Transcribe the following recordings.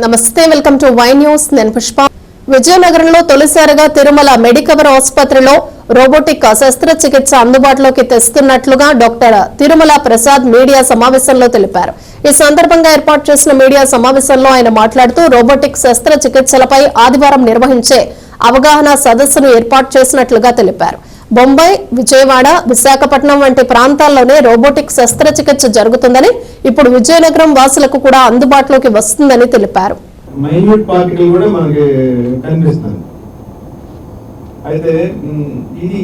నమస్తే welcome to Y news. నేను పుష్ప. విజయనగరంలో తొలిసారిగా తిరుమల మెడికవర్ ఆసుపత్రిలో రోబోటిక్ శస్త్రచికిత్స అందుబాటులోకి తెస్తున్నట్లుగా డాక్టర్ తిరుమల ప్రసాద్ మీడియా సమావేశంలో తెలిపారు. ఈ సందర్భంగా ఏర్పాటు చేసిన మీడియా సమావేశంలో ఆయన మాట్లాడుతూ రోబోటిక్ శస్త్రచికిత్సలపై ఆదివారం నిర్వహించే అవగాహన సదస్సును ఏర్పాటు చేసినట్లుగా తెలిపారు. బొంబాయి విజయవాడ విశాఖపట్నం వంటి ప్రాంతాల్లోనే రోబోటిక్ శస్త్రచికిత్స జరుగుతుందని ఇప్పుడు విజయనగరం వాసులకు కూడా అందుబాటులోకి వస్తుందని తెలిపారు. మైన్యూట్ పార్టికల్ కూడా మనకి కనిపిస్తుంది అయితే ఇది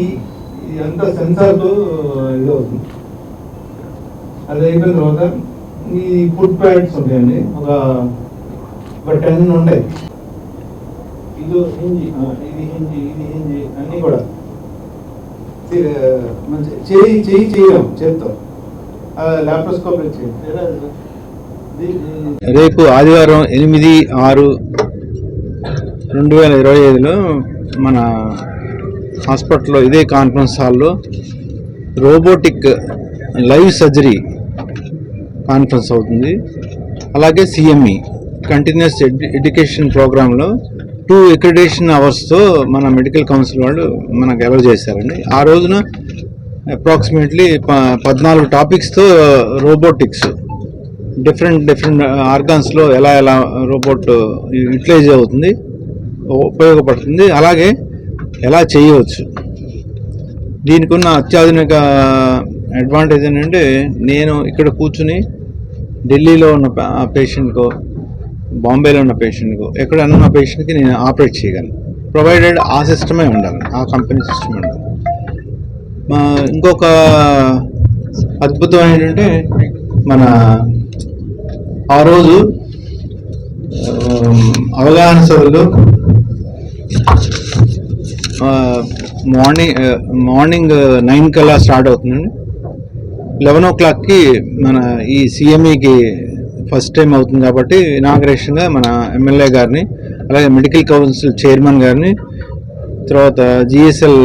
ఇది సెన్సార్తో ఇది అవుతుంది. అది అయిపోయిన తర్వాత ఈ ఫుడ్ ప్యాడ్స్ ఉంటాయండి. ఒక ఒక టెన్ ఉంటాయి. ఇది హింజీ ఇది ఇది అన్నీ కూడా. చేయి చేయి చేయలేం చేత్తో. ల్యాప్రోస్కోప్ రేపు ఆదివారం ఎనిమిది ఆరు రెండు వేల ఇరవై ఐదులో మన హాస్పిటల్లో ఇదే కాన్ఫరెన్స్ హాల్లో రోబోటిక్ లైవ్ సర్జరీ కాన్ఫరెన్స్ అవుతుంది. అలాగే సిఎంఈ కంటిన్యూస్ ఎడ్యుకేషన్ ప్రోగ్రాంలో టూ ఎక్రిడేషన్ అవర్స్తో మన మెడికల్ కౌన్సిల్ వాళ్ళు మనకు అలౌ చేశారండి. ఆ రోజున అప్రాక్సిమేట్లీ ప పద్నాలుగు టాపిక్స్తో రోబోటిక్స్ డిఫరెంట్ డిఫరెంట్ ఆర్గాన్స్లో ఎలా ఎలా రోబోట్ యూటిలైజ్ అవుతుంది ఉపయోగపడుతుంది అలాగే ఎలా చేయవచ్చు. దీనికి ఉన్న అత్యాధునిక అడ్వాంటేజ్ ఏంటంటే నేను ఇక్కడ కూర్చుని ఢిల్లీలో ఉన్న పేషెంట్కో బాంబేలో ఉన్న పేషెంట్కు ఎక్కడన్నా ఉన్న పేషెంట్కి నేను ఆపరేట్ చేయగలను. ప్రొవైడెడ్ ఆ సిస్టమే ఉండాలి ఆ కంపెనీ సిస్టమ్ ఉండాలి. మా ఇంకొక అద్భుతం ఏంటంటే మన ఆ రోజు అవగాహన సభలో మార్నింగ్ మార్నింగ్ నైన్ కల్లా స్టార్ట్ అవుతుందండి. లెవెన్ ఓ క్లాక్కి మన ఈ సిఎంఈకి ఫస్ట్ టైం అవుతుంది కాబట్టి ఇనాగ్రేషన్గా మన ఎమ్మెల్యే గారిని అలాగే మెడికల్ కౌన్సిల్ చైర్మన్ గారిని తర్వాత జిఎస్ఎల్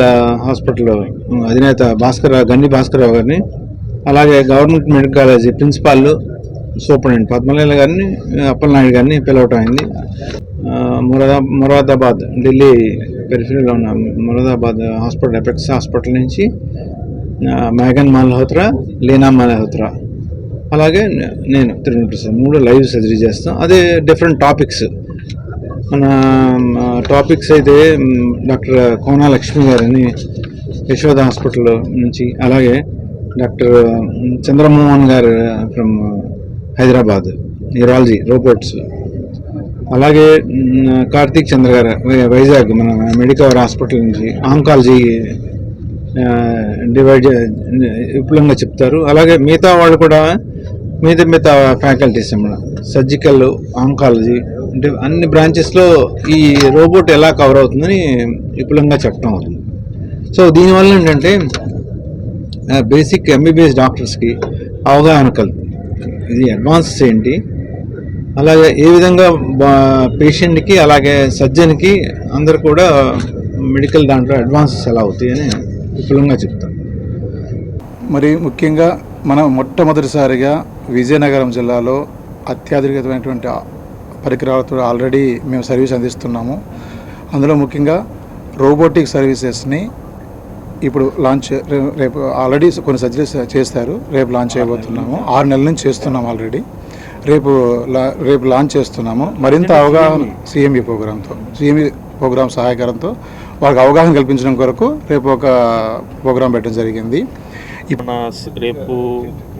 హాస్పిటల్ అధినేత భాస్కర్ గన్ని భాస్కర్రావు గారిని అలాగే government medical college principal superintendent Padmaleela గారిని అప్పలనాయుడు గారిని పిలవటం అయింది. మురాదా మురాదాబాద్ ఢిల్లీ పెరిఫరీలో ఉన్న మురాదాబాద్ హాస్పిటల్ ఎపెక్స్ హాస్పిటల్ నుంచి మ్యాగన్ మేఘన్ మల్హోత్రా లీనా మల్హోత్రా అలాగే నేను తిరుమల మూడు లైవ్ సర్జరీ చేస్తాం. అదే డిఫరెంట్ టాపిక్స్ మన టాపిక్స్ అయితే డాక్టర్ కోనా లక్ష్మి గారని యశోద హాస్పిటల్ నుంచి అలాగే డాక్టర్ చంద్రమోహన్ గారు ఫ్రమ్ హైదరాబాద్ న్యూరాలజీ రోబోట్స్ అలాగే కార్తీక్ చంద్ర గారు వైజాగ్ మన మెడికవర్ హాస్పిటల్ నుంచి ఆంకాలజీ డివైడ్ చే- విపులంగా చెప్తారు. అలాగే మిగతా వాళ్ళు కూడా మిగతా మిగతా ఫ్యాకల్టీస్ అన్నమాట సర్జికల్ ఆంకాలజీ అంటే అన్ని బ్రాంచెస్లో ఈ రోబోట్ ఎలా కవర్ అవుతుందని విపులంగా చెప్పడం అవుతుంది. సో దీనివల్ల ఏంటంటే బేసిక్ ఎంబీబీఎస్ డాక్టర్స్కి అవగాహన కలుగుతుంది. ఇది అడ్వాన్సెస్ ఏంటి? అలాగే ఏ విధంగా పేషెంట్కి అలాగే సర్జన్కి అందరు కూడా మెడికల్ దాంట్లో అడ్వాన్సెస్ ఎలా అవుతాయి అని విపులంగా చెప్తాను మరి ముఖ్యంగా మనం మొట్టమొదటిసారిగా విజయనగరం జిల్లాలో అత్యాధునికమైనటువంటి పరికరాలతో ఆల్రెడీ మేము సర్వీస్ అందిస్తున్నాము. అందులో ముఖ్యంగా రోబోటిక్ సర్వీసెస్ని ఇప్పుడు లాంచ్ రేపు ఆల్రెడీ కొన్ని సర్జరీస్ చేస్తారు. రేపు లాంచ్ చేయబోతున్నాము. ఆరు నెలల నుంచి చేస్తున్నాము ఆల్రెడీ. రేపు లా- రేపు లాంచ్ చేస్తున్నాము. మరింత అవగాహన సిఎంఈ ప్రోగ్రాంతో సిఎంఈ ప్రోగ్రాం సహాయకరంతో వారికి అవగాహన కల్పించడం కొరకు రేపు ఒక ప్రోగ్రాం పెట్టడం జరిగింది. మన రేపు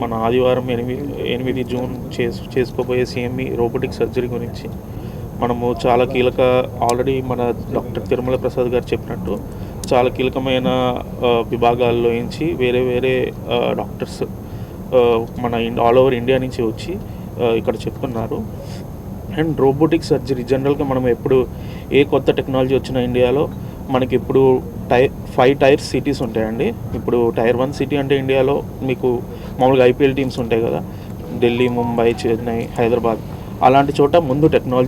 మన ఆదివారం ఎనిమిది ఎనిమిది జూన్ చేసు చేసుకోబోయే సిఎంఈ రోబోటిక్ సర్జరీ గురించి మనము చాలా కీలక ఆల్రెడీ మన డాక్టర్ తిరుమల ప్రసాద్ గారు చెప్పినట్టు చాలా కీలకమైన విభాగాల్లో నుంచి వేరే వేరే డాక్టర్స్ మన ఆల్ ఓవర్ ఇండియా నుంచి వచ్చి ఇక్కడ చెప్తున్నారు అండ్ రోబోటిక్ సర్జరీ జనరల్గా మనం ఎప్పుడు ఏ కొత్త టెక్నాలజీ వచ్చినా ఇండియాలో మనకి ఇప్పుడు టైర్ ఫైవ్ టైర్ సిటీస్ ఉంటాయండి. ఇప్పుడు టైర్ వన్ సిటీ అంటే ఇండియాలో మీకు మామూలుగా ఐపీఎల్ టీమ్స్ ఉంటాయి కదా. ఢిల్లీ ముంబై చెన్నై హైదరాబాద్. అలాంటి చోట ముందు టెక్నాలజీ